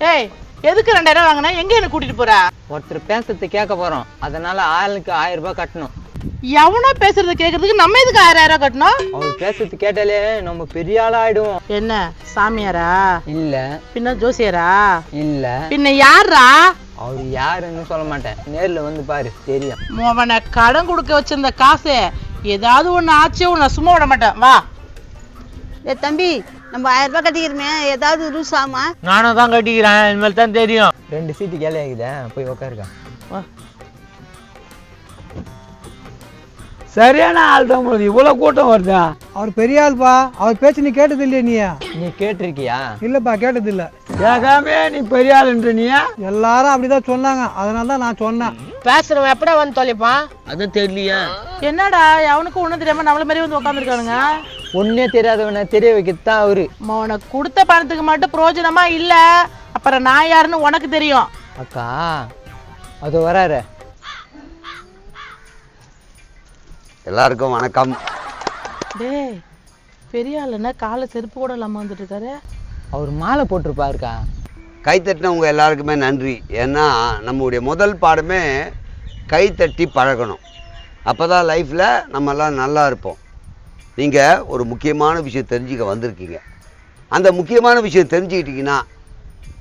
ஏய் எதுக்கு ரெண்டாயிரம் வாங்கினா? எங்க என்ன கூட்டிட்டு போற? ஒருத்தர் பேசுறது கேட்க போறோம். அதனால ஆளுக்கு ஆயிரம் ரூபாய் கட்டணும். எவனோ பேசுறத கேக்குறதுக்கு நம்ம எதுக்கு ஆயிரம் ஆயிரம் கட்டணும்? அவர் பேசுறது கேட்டாலே நம்ம பெரிய ஆளா ஆயிடுவோம். என்ன சாமியாரா? இல்ல. பின்ன ஜோசியரா? இல்ல. பின்ன யாரா அவர் யாருன்னு சொல்ல மாட்டேன். நேர்ல வந்து பாரு தெரியும். அவனை கடன் கொடுக்க வச்சிருந்த காசு ஏதாவது ஒண்ணு ஆச்சு உன்னை சும்மா விட மாட்டேன். வா. ஏ தம்பி நம்ம ஆயிரம் ரூபாய் கட்டிக்கிறோமே ஏதாவது ரூல்ஸ் ஆமா நானும் தான் கட்டிக்கிறேன் இனிமேல் தான் தெரியும். ரெண்டு சீட்டு கேள்வி ஆகுதா போய் உட்காருக்கா வா. சரியான ஆள் தான் போது இவ்வளோ கூட்டம் வருதா? அவர் பெரிய ஆள்பா அவர் பேச்சு நீ கேட்டது இல்லையா நீ. நீ கேட்டிருக்கியா? இல்லப்பா கேட்டது இல்ல. கேட்காம நீ பெரிய ஆளுன்ற நீ? எல்லாரும் அப்படிதான் சொன்னாங்க. அதனால தான் நான் சொன்னேன். பேசுறவன் எப்படா வந்து தொலைப்பான்? அது தெரியலையா. என்னடா அவனுக்கும் ஒண்ணும் தெரியாம நம்மள மாதிரி வந்து உட்காந்துருக்கானுங்க ஒன்னே தெரியாதவனை தெரிய வைக்கிறது தான் அவரு உனக்கு கொடுத்த பணத்துக்கு மட்டும் பிரயோஜனமா இல்ல? அப்புறம் நான் யாருன்னு உனக்கு தெரியும். அக்கா அது வராரு. எல்லாருக்கும் வணக்கம். டேய் பெரிய ஆளுன்னா காலை செருப்பு கூட இல்லாம வந்துட்டு இருக்காரு அவர் மாலை போட்டிருப்பாருக்கா. கை தட்டினவங்க எல்லாருக்குமே நன்றி. ஏன்னா நம்முடைய முதல் பாடமே கை தட்டி பழகணும். அப்போ தான் லைஃப்பில் நம்ம எல்லாம் நல்லா இருப்போம். நீங்கள் ஒரு முக்கியமான விஷயம் தெரிஞ்சுக்க வந்திருக்கீங்க. அந்த முக்கியமான விஷயம் தெரிஞ்சுக்கிட்டீங்கன்னா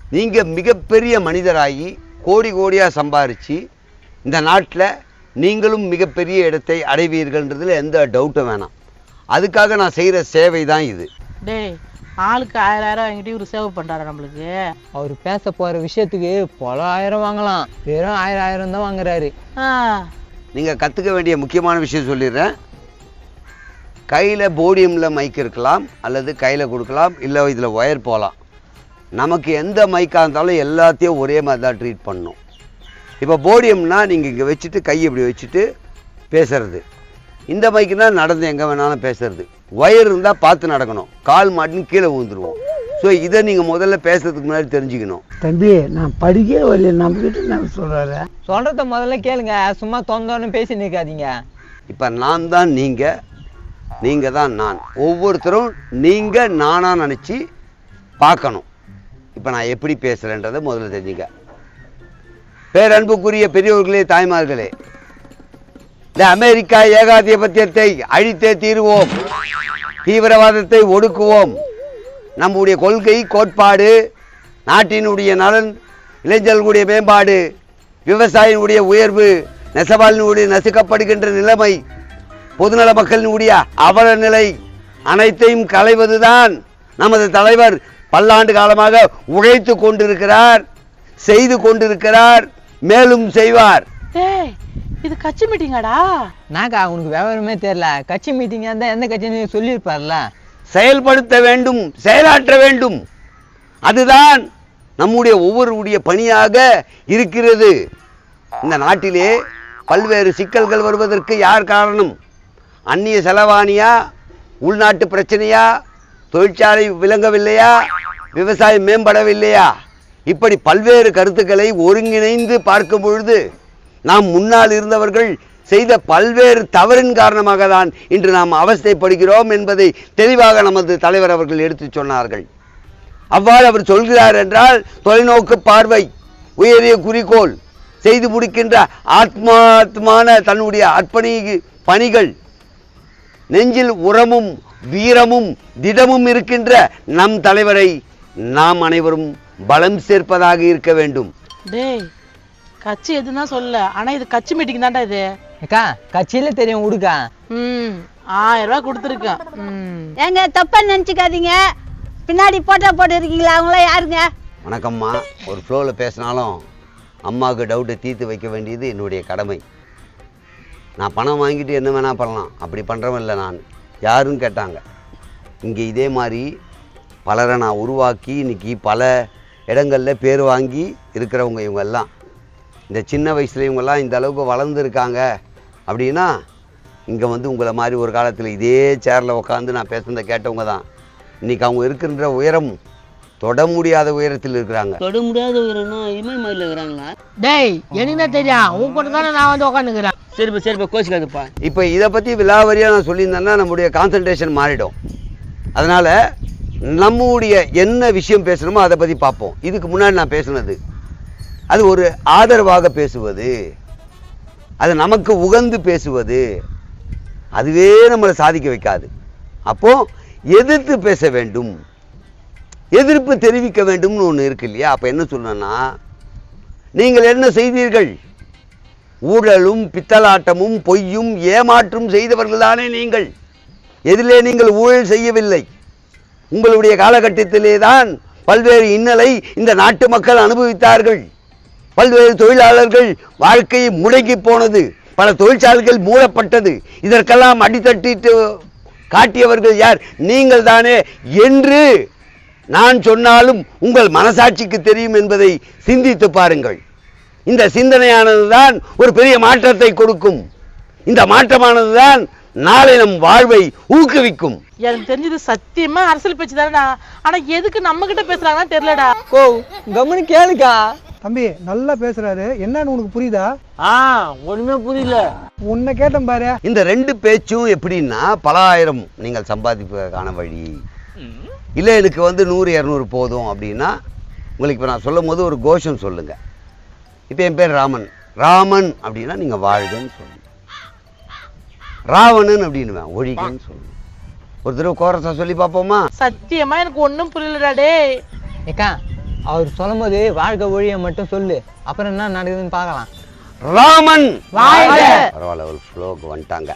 நீங்கள் மிகப்பெரிய மனிதராகி கோடி கோடியாக சம்பாரித்து இந்த நாட்டில் நீங்களும் மிகப்பெரிய இடத்தை அடைவீர்கள்ன்றதுல எந்த டவுட்டும் வேணாம். அதுக்காக நான் செய்கிற சேவை தான் இது. டேய் ஆளுக்கு ஆயிரம் ஆயிரம் வாங்கிட்டு இவரு சேவ் பண்றாரு நம்மளுக்கு? அவர் பேச போற விஷயத்துக்கு பல ஆயிரம் வாங்கலாம். வெறும் ஆயிரம் ஆயிரம் தான் வாங்குறாரு. ஆ, நீங்கள் கற்றுக்க வேண்டிய முக்கியமான விஷயம் சொல்லிடுறேன். கையில் போடியமில் மைக் இருக்கலாம் அல்லது கையில் கொடுக்கலாம் இல்லை இதில் ஒயர் போகலாம் நமக்கு எந்த மைக்காக இருந்தாலும் எல்லாத்தையும் ஒரே மாதிரி தான் ட்ரீட் பண்ணணும் இப்போ போடியம்னா நீங்கள் இங்கே வச்சுட்டு கை இப்படி வச்சுட்டு பேசுறது. இந்த மைக்குனா நடந்து எங்கே வேணாலும் பேசுறது. ஒயர் இருந்தால் பார்த்து நடக்கணும். கால் மாட்டின்னு கீழே விழுந்துருவோம். ஸோ இதை நீங்கள் முதல்ல பேசுறதுக்கு முன்னாடி தெரிஞ்சுக்கணும். தம்பி நான் படிக்கவே வரல நம்ம கிட்ட நான் சொல்றாரு? சொல்றத முதல்ல கேளுங்க. சும்மா தொந்தோன்னு பேசி நிற்காதீங்க இப்போ நான் தான் நீங்கள் நீங்கள் தான் நான். ஒவ்வொருத்தரும் நீங்கள் நானாக நினச்சி பார்க்கணும். இப்போ நான் எப்படி பேசுகிறேன்றதை முதல்ல தெரிஞ்சுங்க. பேரன்புக்குரிய பெரியவர்களே தாய்மார்களே இந்த அமெரிக்கா ஏகாதிபத்தியத்தை அழித்தே தீருவோம். தீவிரவாதத்தை ஒடுக்குவோம். நம்முடைய கொள்கை கோட்பாடு நாட்டினுடைய நலன் இளைஞர்களுடைய மேம்பாடு விவசாயினுடைய உயர்வு நெசவாளினுடைய நசுக்கப்படுகின்ற நிலைமை பொதுநல மக்களினுடைய அவல நிலை அனைத்தையும் களைவதுதான் நமது தலைவர் பல்லாண்டு காலமாக உழைத்து கொண்டிருக்கிறார் செய்து கொண்டிருக்கிறார் மேலும் செய்வார். டேய் இது கட்சி மீட்டிங்காடா? நாக்கா உனக்கு விவரமே தெரியல. கட்சி மீட்டிங்கா இருந்தா எந்த கட்சின்னு சொல்லியிருப்பார்ல? செயல்படுத்த வேண்டும் செயலாற்ற வேண்டும். அதுதான் நம்முடைய ஒவ்வொருடைய பணியாக இருக்கிறது. இந்த நாட்டிலே பல்வேறு சிக்கல்கள் வருவதற்கு யார் காரணம்? அந்நிய செலவானியா உள்நாட்டு பிரச்சனையா? தொழிற்சாலை விளங்கவில்லையா? விவசாயம் மேம்படவில்லையா? இப்படி பல்வேறு கருத்துக்களை ஒருங்கிணைந்து பார்க்கும் பொழுது நாம் முன்னால் இருந்தவர்கள் செய்த பல்வேறு தவறின் காரணமாக தான் இன்று நாம் அவஸ்தைப்படுகிறோம் என்பதை தெளிவாக நமது தலைவர் அவர்கள் எடுத்து சொன்னார்கள். அவ்வாறு அவர் சொல்கிறார் என்றால் தொலைநோக்கு பார்வை உயரிய குறிக்கோள் செய்து முடிக்கின்ற ஆத்மாத்மான தன்னுடைய அர்ப்பணி பணிகள் நெஞ்சில் உரமும் வீரமும் திடமும் இருக்கின்ற நம் தலைவரை நாம் அனைவரும் பலம் சேர்ப்பதாக இருக்க வேண்டும். டேய் கட்சி எதுன்னா சொல்ல. ஆனா இது கட்சி மீட்டிங் தான்டா இது. அக்கா கட்சியில தெரியும் விடுக்கா ம் ஆயிரம் ரூபாய் கொடுத்துருக்கேன். ம். ஏங்க தப்பா நினச்சிக்காதீங்க. பின்னாடி போட்டோ போட்டு இருக்கீங்களா அவங்களாம் யாருங்க? வணக்கம்மா. ஒரு ஃப்ளோவில் பேசினாலும் அம்மாவுக்கு டவுட்டை தீர்த்து வைக்க வேண்டியது என்னுடைய கடமை. நான் பணம் வாங்கிட்டு என்ன வேணால் பண்ணலாம். அப்படி பண்ணுறவன் இல்லை நான். யாருன்னு கேட்டாங்க. இங்கே இதே மாதிரி பலரை நான் உருவாக்கி இன்னைக்கு பல இடங்களில் பேர் வாங்கி இருக்கிறவங்க இவங்க எல்லாம். இந்த சின்ன வயசுல இவங்கெல்லாம் இந்த அளவுக்கு வளர்ந்துருக்காங்க அப்படின்னா இங்கே வந்து உங்களை மாதிரி ஒரு காலத்தில் இதே சேரில் உட்காந்து நான் பேசுனதை கேட்டவங்க தான். இன்றைக்கி அவங்க இருக்கின்ற உயரம் தொட முடியாத உயரத்தில் இருக்கிறாங்க. தொட முடியாத உயிரினா இமயமலையில் இருக்கிறாங்களா? டேய் எனக்கு தெரியும் உன் கூட தானே நான் வந்து உட்காந்துக்கிறேன் சரிப்பா சரிப்பா கோச்சிக்காதுப்பா. இப்போ இதை பற்றி விலாவரியாக நான் சொல்லியிருந்தேன்னா நம்முடைய கான்சன்ட்ரேஷன் மாறிடும். அதனால் நம்முடைய என்ன விஷயம் பேசணுமோ அதை பற்றி பார்ப்போம். இதுக்கு முன்னாடி நான் பேசுனது அது ஒரு ஆதரவாக பேசுவது அது நமக்கு உகந்து பேசுவது அதுவே நம்மளை சாதிக்க வைக்காது. அப்போது எதிர்த்து பேச வேண்டும். எதிர்ப்பு தெரிவிக்க வேண்டும்னு ஒன்று இருக்கு இல்லையா? அப்போ என்ன சொல்லணும்னா நீங்கள் என்ன செய்தீர்கள்? ஊழலும் பித்தலாட்டமும் பொய்யும் ஏமாற்றும் செய்தவர்கள்தானே நீங்கள். எதிலே நீங்கள் ஊழல் செய்யவில்லை. உங்களுடைய காலகட்டத்திலே தான் பல்வேறு இன்னலை இந்த நாட்டு மக்கள் அனுபவித்தார்கள். பல்வேறு தொழிலாளர்கள் வாழ்க்கை முடங்கி போனது. பல தொழிற்சாலைகள் மூடப்பட்டது. இதற்கெல்லாம் அடித்தட்டிட்டு காட்டியவர்கள் யார்? நீங்கள் தானே. என்று நான் சொன்னாலும் உங்கள் மனசாட்சிக்கு தெரியும் என்பதை சிந்தித்து பாருங்கள். இந்த சிந்தனையானது தான் ஒரு பெரிய மாற்றத்தை கொடுக்கும். இந்த மாற்றமானது தான் நாளை நம் வாழ்வை ஊக்குவிக்கும். எனக்கு தெரிஞ்சது சத்தியமா அரசியல் பேச்சு தானடா. ஆனா எதுக்கு நம்ம கிட்ட பேசுறாங்கன்னா தெரியலடா. கோ கம்முன்னு கேளுக்கா. தம்பி நல்லா பேசுறாரு. என்னன்னு உனக்கு புரியுதா? ஆ ஒண்ணுமே புரியல. உன்னை கேட்டேன் பாரு. இந்த ரெண்டு பேச்சும் எப்படின்னா பல ஆயிரம் நீங்கள் சம்பாதிப்பதற்கான வழி. இல்லை எனக்கு வந்து நூறு இரநூறு போதும் அப்படின்னா உங்களுக்கு இப்போ நான் சொல்லும் போது ஒரு கோஷம் சொல்லுங்க. இப்போ என் பேர் ராமன். ராமன் அப்படின்னா நீங்கள் வாழ்கன்னு சொல்லணும். ராவணன் அப்படின்னுவேன் ஒழிகன்னு சொல்லணும். ஒரு தடவை கோரஸா சொல்லி பார்ப்போமா? சத்தியமா எனக்கு ஒண்ணும் புரியலடா டேய் ஏக்கா அவர் சொல்லும் போது வாழ்க்கை ஒழிய மட்டும் சொல்லு. அப்புறம் என்ன நடக்குதுன்னு பார்க்கலாம். ராமன்! வாழ்க. பரவாயில்ல ஒரு ஃப்ளோக்கு வந்துட்டாங்க.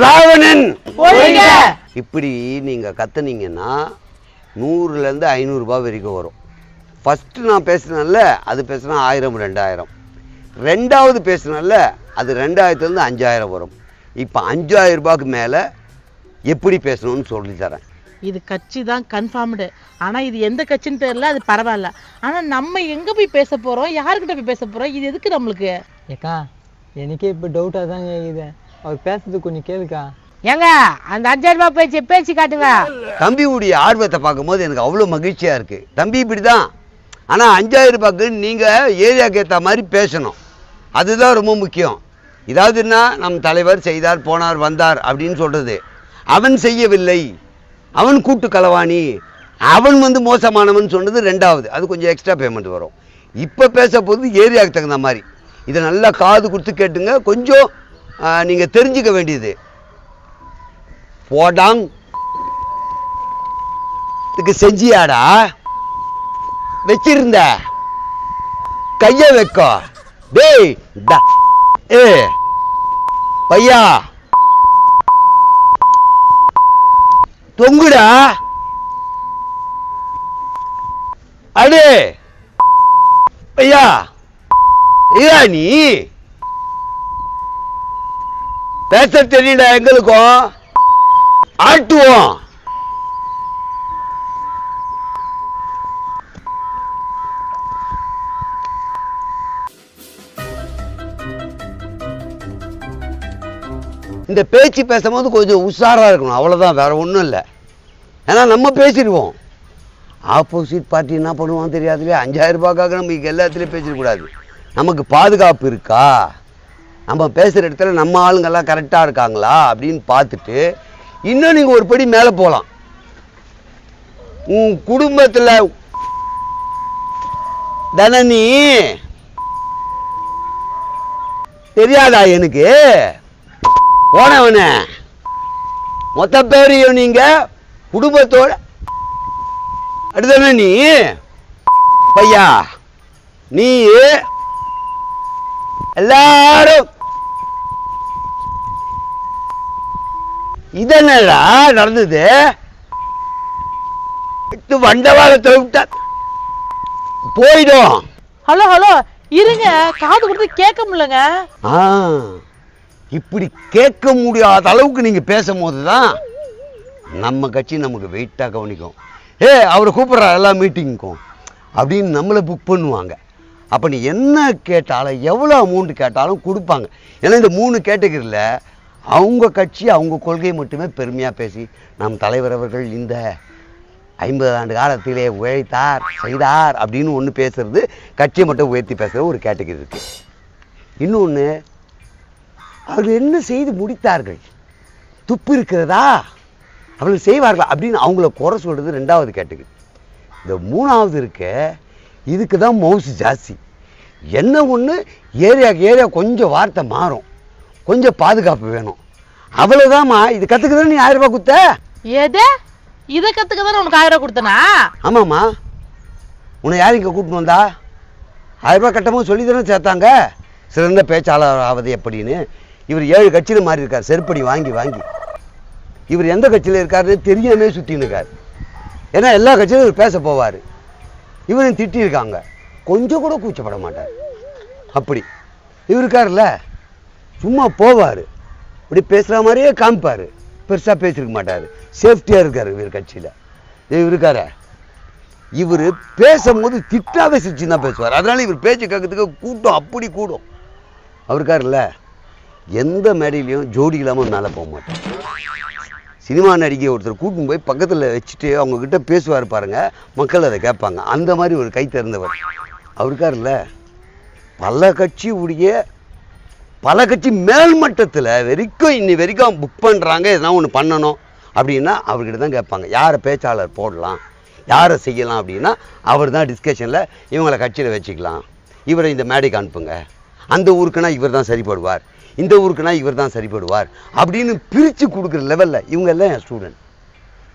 ராவணன். இப்படி நீங்கள் கத்துனீங்கன்னா நூறுலேருந்து ஐநூறுரூபா வரைக்கும் வரும். ஃபஸ்ட்டு நான் பேசுனேன்ல அது பேசுனா ஆயிரம் ரெண்டாயிரம். ரெண்டாவது பேசுனேன்ல அது ரெண்டாயிரத்துலேருந்து அஞ்சாயிரம் வரும். இப்போ அஞ்சாயிரம் ரூபாய்க்கு மேலே எப்படி பேசணும்னு சொல்லி தரேன். இது கட்சி தான் கன்ஃபார்ம்டு ஆனா இது எந்த கட்சின்னு தெரியல அது பரவாயில்ல. ஆனா நம்ம எங்க போய் பேச போறோம்? யாருக்கிட்ட போய் பேச போறோம்? இது எதுக்கு நம்மளுக்கு? ஏக்கா எனக்கே இப்போ டவுட்டாக தான் கேக்குது அவர் பேசுறது கொஞ்சம் கேளுக்கா. ஏங்க அந்த அஞ்சாயிரம் ரூபாய் பேச்சு பேச்சு காட்டுங்க. தம்பியுடைய ஆர்வத்தை பார்க்கும்போது எனக்கு அவ்வளோ மகிழ்ச்சியாக இருக்குது தம்பி இப்படி தான் ஆனால் அஞ்சாயிரம் ரூபாய்க்கு நீங்கள் ஏரியாவுக்கு ஏற்ற மாதிரி பேசணும். அதுதான் ரொம்ப முக்கியம். இதாவதுன்னா நம் தலைவர் செய்தார் போனார் வந்தார் அப்படின்னு சொல்கிறது அவன் செய்யவில்லை. அவன் கூட்டு களவாணி. அவன் வந்து மோசமானவன் சொன்னது ரெண்டாவது. அது கொஞ்சம் எக்ஸ்ட்ரா பேமெண்ட் வரும். இப்போ பேச போகுது ஏரியாவுக்கு தகுந்த மாதிரி. இதை நல்லா காது கொடுத்து கேட்டுங்க. கொஞ்சம் நீங்கள் தெரிஞ்சுக்க வேண்டியது. போடாங். இதுக்கு செஞ்சியாடா? வச்சிருந்த. கைய வைக்கோ. டேய் ஏ பையா. தொங்குடா. அடே. ஐயா ஐயா நீ. பேச தெரியல எங்களுக்கும். ஆட்டுவோம். இந்த பேச்சு பேசும்போது கொஞ்சம் உஷாராக இருக்கணும். அவ்வளோதான் வேறு ஒன்றும் இல்லை. ஏன்னா நம்ம பேசிடுவோம். ஆப்போசிட் பார்ட்டி என்ன பண்ணுவான் தெரியாது இல்லையா? அஞ்சாயிரம் ரூபாய்க்காக நம்ம இங்கே எல்லாத்துலேயும் பேசிடக்கூடாது நமக்கு பாதுகாப்பு இருக்கா? நம்ம பேசுகிற இடத்துல நம்ம ஆளுங்கெல்லாம் கரெக்டாக இருக்காங்களா? அப்படின்னு பார்த்துட்டு இன்னும் நீங்கள் ஒரு படி மேலே போகலாம் உன் குடும்பத்தில் தனனி தெரியாதா எனக்கு? போனவன. மொத்த பேரையும் நீங்க குடும்பத்தோட அடுத்தன நீ. பையா நீ எல்லாரும். இதென்னடா நடந்தது. வண்டவாளத்தை விட்டா போயிடும். ஹலோ ஹலோ இருங்க. காது கொடுத்து கேட்க முடியலங்க. ஆ. இப்படி கேட்க முடியாத அளவுக்கு நீங்கள் பேசும்போது தான் நம்ம கட்சி நமக்கு வெயிட்டாக கவனிக்கும். ஏ அவரை கூப்பிட்றா எல்லா மீட்டிங்க்கும் அப்படின்னு நம்மளை புக் பண்ணுவாங்க. அப்போ நீ என்ன கேட்டாலும் எவ்வளோ அமௌண்ட் கேட்டாலும் கொடுப்பாங்க. ஏன்னா இந்த மூணு கேட்டகரியில் அவங்க கட்சி அவங்க கொள்கை மட்டுமே பெருமையாக பேசி நம் தலைவர் அவர்கள் இந்த ஐம்பது ஆண்டு காலத்திலே உழைத்தார் செய்தார் அப்படின்னு ஒன்று பேசுறது கட்சியை மட்டும் உயர்த்தி பேசுகிற ஒரு கேட்டகரி இருக்குது இன்னொன்று அவர்கள் என்ன செய்து முடித்தார்கள்? துப்பு இருக்கிறதா? அவளுக்கு செய்வார்களா? அப்படின்னு அவங்கள குறை சொல்கிறது ரெண்டாவது கேட்டகரி. இந்த மூணாவது இருக்க இதுக்கு தான் மவுசு ஜாஸ்தி. என்ன ஒன்று ஏரியாக்கு ஏரியா கொஞ்சம் வார்த்தை மாறும். கொஞ்சம் பாதுகாப்பு வேணும். அவ்வளோதாம்மா இது கற்றுக்குதான் நீ ஆயிரம் ரூபாய் குத்த எது? இதை கத்துக்க தானே உனக்கு ஆயிரம் ரூபாய் கொடுத்தனா? ஆமாம்மா. உன்னை யார் இங்கே கூட்டின்னு வந்தா? ஆயிரம் ரூபாய் கட்டமும் சொல்லி தானே சேர்த்தாங்க. சிறந்த பேச்சாளர் ஆவது எப்படின்னு. இவர் ஏழு கட்சியில் மாறி இருக்கார். செருப்படி வாங்கி வாங்கி. இவர் எந்த கட்சியில் இருக்காருன்னு தெரியாமே சுற்றின்னு இருக்கார். ஏன்னா எல்லா கட்சியிலும் இவர் பேச போவார். இவரும் திட்டியிருக்காங்க கொஞ்சம் கூட கூச்சப்பட மாட்டார். அப்படி. இவர் இருக்கார்ல சும்மா போவார். இப்படி பேசுகிற மாதிரியே காமிப்பார். பெருசாக பேசியிருக்க மாட்டார். சேஃப்டியாக இருக்கார் இவர் கட்சியில். இவர் இருக்கார. இவர் பேசும்போது திட்டாவே சிரிச்சு தான் பேசுவார். அதனால இவர் பேச்சு கேட்கறதுக்கு கூட்டம் அப்படி கூடும். அவர் இருக்காருல்ல. எந்த மேடையிலையும் ஜோடி இல்லாமல் மேலே போக மாட்டேன். சினிமா நடிகை ஒருத்தர் கூட்டின்னு போய் பக்கத்தில் வச்சுட்டு அவங்கக்கிட்ட பேசுவார் பாருங்க மக்கள் அதை கேட்பாங்க. அந்த மாதிரி ஒரு கை திறந்தவர். அவர் பல கட்சி உடைய பல கட்சி மேல்மட்டத்தில் வரைக்கும் இன்னி வரைக்கும் புக் பண்ணுறாங்க எதனா ஒன்று பண்ணணும் அப்படின்னா அவர்கிட்ட தான் கேட்பாங்க. யாரை பேச்சாளர் போடலாம் யாரை செய்யலாம் அப்படின்னா அவர் தான் டிஸ்கஷனில் இவங்களை கட்சியில் வச்சுக்கலாம். இவரை இந்த மேடைக்கு அனுப்புங்க. அந்த ஊருக்குன்னா இவர் தான் சரிப்படுவார். இந்த ஊருக்குனா இவர் தான் சரிப்படுவார் அப்படின்னு பிரித்து கொடுக்குற லெவலில் இவங்க எல்லாம் என் ஸ்டூடெண்ட்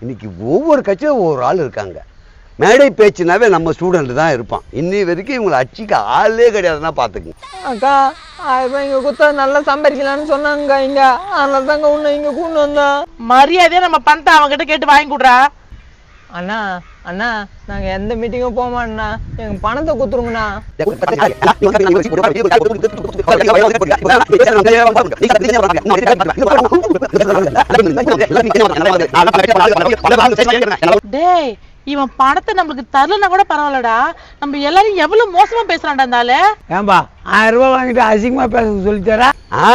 இன்னைக்கு ஒவ்வொரு கட்சியும் ஒவ்வொரு ஆள் இருக்காங்க. மேடை பேச்சுனாவே நம்ம ஸ்டூடெண்ட் தான் இருப்பான். இன்னி வரைக்கும் இவங்களை அச்சிக்க ஆளே கிடையாதுன்னா பார்த்துக்குங்க அக்கா ஆயிரம் இங்கே கொடுத்தா நல்லா சம்பாதிக்கலாம்னு சொன்னாங்க இங்கே. அதனால தாங்க உன்னை இங்கே கூட்டு வந்தேன். மரியாதையா நம்ம பணத்தை அவன்கிட்ட கேட்டு வாங்கி கொடுறா? அண்ணா அண்ணா நாங்கள் எந்த மீட்டிங்கும் போக மாட்டோண்ணா எங்கள் பணத்தை கொடுத்துருங்கண்ணா. டேய் இவன் பணத்தை நம்மளுக்கு தரலன்னா கூட பரவாயில்லடா. நம்ம எல்லாரும் எவ்வளவு மோசமா பேசுறான்டா ஆளு ஏன்பா ஆயிரம் ரூபாய் வாங்கிட்டு அசிங்கமாக பேச சொல்லித்தர ஆ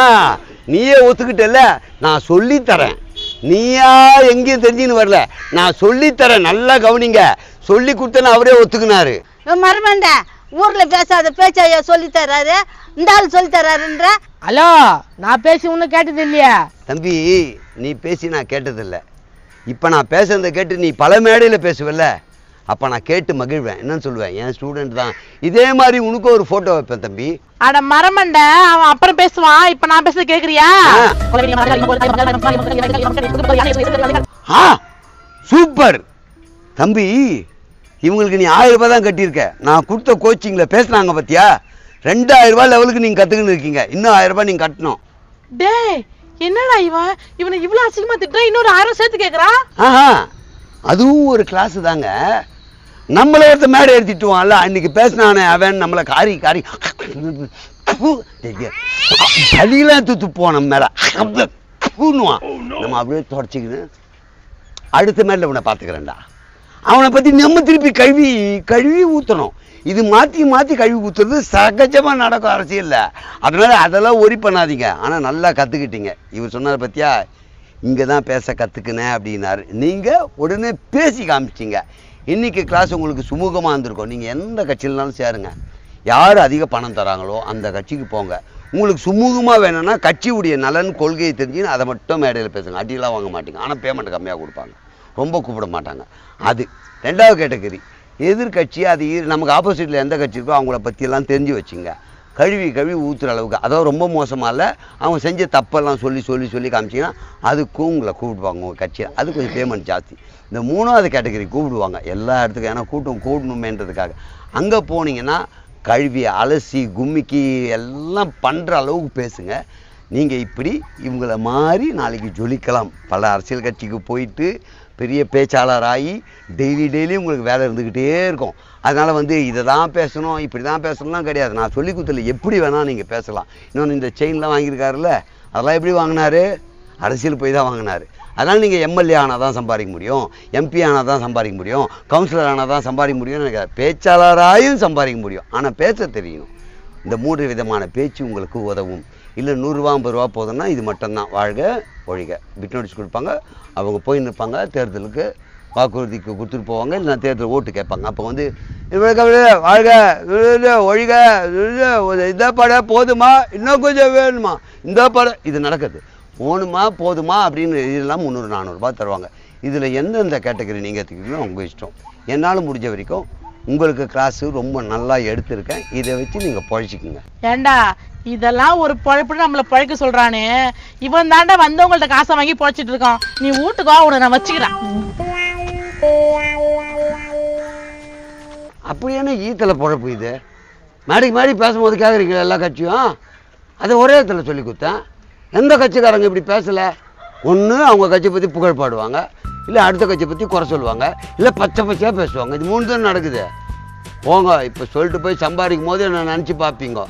நீயே ஒத்துக்கிட்டல நான் சொல்லித்தரேன் நீயா எங்கேயும் தெரிஞ்சுன்னு வரல. நான் சொல்லித்தரேன் நல்லா கவனிங்க. சொல்லி கொடுத்தேன்னு அவரே ஒத்துக்கினாரு. மருமண்ட ஊர்ல பேசாத பேச்சையா சொல்லி தர்றாரு இந்த ஆள் சொல்லி தர்றாருன்ற ஹலோ நான் பேசி ஒன்றும் கேட்டது இல்லையா? தம்பி நீ பேசி நான் கேட்டதில்ல. இப்போ நான் பேசுறதை கேட்டு நீ பல மேடையில் பேசுவல்ல. அப்போ நான் கேட்டு மகிழ்வேன். என்னன்னு சொல்லுவேன். என் ஸ்டூடெண்ட் தான். இதே மாதிரி உனக்கும் ஒரு ஃபோட்டோ வைப்பேன் தம்பி. அட மரமண்ட அவன் அப்புறம் பேசுவான். இப்ப நான் பேச கேக்குறியா? ஆ. சூப்பர். தம்பி இவங்களுக்கு நீ ஆயிரம் ரூபாய் தான் கட்டியிருக்க. நான் கொடுத்த கோச்சிங்கில் பேசுனாங்க பார்த்தியா ரெண்டாயிரம் ரூபாய் லெவலுக்கு நீங்கள் கற்றுக்கின்னு இருக்கீங்க. இன்னும் ஆயிரம் ரூபாய் நீங்கள் கட்டணும். டேய் என்னடா இவன்? இவனை இவ்வளவு அசிங்கமா திட்டுறா? இன்னொரு ஆயிரம் சேர்த்து கேக்குறான் ஆஹா. அதுவும் ஒரு கிளாஸ் தாங்க. நம்மள ஒருத்த மேடை எடுத்துட்டுவான்ல அன்னைக்கு பேசினானே அவன் நம்மளை காரி காரி சளியெல்லாம் தூத்து போனோம் மேல. பூணுவான் நம்ம அப்படியே தொடச்சிக்கின்னு அடுத்த மேல உன்னை பார்த்துக்கிறேன்டா. அவனை பற்றி நம்ம திருப்பி கழுவி கழுவி ஊற்றணும் இது மாற்றி மாற்றி கழுவி ஊற்றுறது சகஜமாக நடக்கும் அரசியலில். அதனால அதெல்லாம் ஒரி பண்ணாதீங்க. ஆனால் நல்லா கற்றுக்கிட்டீங்க இவர் சொன்னார் பத்தியா இங்கே தான் பேச கற்றுக்கினேன் அப்படின்னாரு. நீங்கள் உடனே பேசி காமிச்சிங்க இன்றைக்கி கிளாஸ் உங்களுக்கு சுமூகமாக இருந்திருக்கும் நீங்கள் எந்த கட்சியிலனாலும் சேருங்க. யார் அதிக பணம் தராங்களோ அந்த கட்சிக்கு போங்க. உங்களுக்கு சுமூகமாக வேணும்னா கட்சியுடைய நலன் கொள்கையை தெரிஞ்சுன்னு அதை மட்டும் மேடையில் பேசுங்க. அடியெல்லாம் வாங்க மாட்டீங்க. ஆனால் பேமெண்ட் கம்மியாக கொடுப்பாங்க. ரொம்ப கூப்பிட மாட்டாங்க. அது ரெண்டாவது கேட்டகரி எதிர்கட்சி அது நமக்கு ஆப்போசிட்டில் எந்த கட்சி இருக்கோ அவங்கள பற்றியெல்லாம் தெரிஞ்சு வச்சுங்க. கழுவி கழுவி ஊற்றுற அளவுக்கு. அதாவது ரொம்ப மோசமாக இல்லை. அவங்க செஞ்ச தப்பெல்லாம் சொல்லி சொல்லி சொல்லி காமிச்சிங்கன்னா அதுக்கும் உங்களை கூப்பிடுவாங்க உங்கள் கட்சியில். அது கொஞ்சம் பேமெண்ட் ஜாஸ்தி. இந்த மூணாவது கேட்டகரி கூப்பிடுவாங்க. எல்லா இடத்துக்கும். ஏன்னா கூட்டம் கூடணுமேன்றதுக்காக. அங்கே போனீங்கன்னா கழுவி அலசி கும்மிக்கி எல்லாம் பண்ணுற அளவுக்கு பேசுங்க. நீங்கள் இப்படி இவங்கள மாதிரி நாளைக்கு ஜொலிக்கலாம். பல அரசியல் கட்சிக்கு போயிட்டு பெரிய பேச்சாளராகி டெய்லி டெய்லி உங்களுக்கு வேலை இருந்துக்கிட்டே இருக்கும். அதனால் வந்து இதை தான் பேசணும் இப்படி தான் பேசணும்லாம் கிடையாது. நான் சொல்லி கொடுத்தல எப்படி வேணால் நீங்கள் பேசலாம். இன்னொன்று இந்த செயின்லாம் வாங்கியிருக்காருல்ல அதெல்லாம் எப்படி வாங்கினாரு? அரசியல் போய் தான் வாங்கினார். அதனால் நீங்கள் எம்எல்ஏ ஆனால் தான் சம்பாதிக்க முடியும். எம்பி ஆனால் தான் சம்பாதிக்க முடியும். கவுன்சிலர் ஆனால் தான் சம்பாதிக்க முடியும்னு எனக்கு பேச்சாளராயும் சம்பாதிக்க முடியும். ஆனால் பேச தெரியணும். இந்த மூன்று விதமான பேச்சு உங்களுக்கு உதவும். இல்லை நூறுரூவா ஐம்பது ரூபா போதும்னா இது மட்டும்தான். வாழ்க ஒழிக. பிட் நோட்டீஸ் கொடுப்பாங்க அவங்க போய் நிற்பாங்க தேர்தலுக்கு வாக்குறுதிக்கு கொடுத்துட்டு போவாங்க இல்லைனா தேர்தல் ஓட்டு கேட்பாங்க. அப்போ வந்து வாழ்க ஒழிக இந்த படம் போதுமா? இன்னும் கொஞ்சம் வேணுமா? இந்த படம் இது நடக்குது. போகணுமா போதுமா? அப்படின்னு இதெல்லாம் முந்நூறு நானூறுரூபா தருவாங்க. இதில் எந்தெந்த கேட்டகரி நீங்கள் எடுத்துக்கிட்டீங்களோ உங்கள் இஷ்டம். என்னால் முடிஞ்ச வரைக்கும் உங்களுக்கு கிளாஸு ரொம்ப நல்லா எடுத்திருக்கேன். இதை வச்சு நீங்கள் பழச்சிக்குங்க ஏண்டா இதெல்லாம் ஒரு பொழைப்புன்னு நம்மள பழைக்க சொல்றானே. இவன் தாண்டா வந்தவங்கள்ட்ட காசை வாங்கி பொழைச்சிட்டு இருக்கான். நீ வீட்டுக்கு உன்னை நான் வச்சுக்கிறேன். அப்படி என்ன ஈத்தில் பழப்பு இது? மாடிக்கு மாடி பேசும்போது கேட்குறீங்களா எல்லா கட்சியும்? அதை ஒரே இடத்துல சொல்லி கொடுத்தேன். எந்த கட்சிக்காரங்க இப்படி பேசலை? ஒன்று அவங்க கட்சியை பற்றி புகழ் பாடுவாங்க. இல்லை அடுத்த கட்சியை பற்றி குறை சொல்லுவாங்க. இல்லை பச்சை பச்சையாக பேசுவாங்க. இது மூணு தான் நடக்குது. போங்க இப்போ சொல்லிட்டு போய் சம்பாதிக்கும் போது என்ன நினச்சி பார்ப்பீங்க?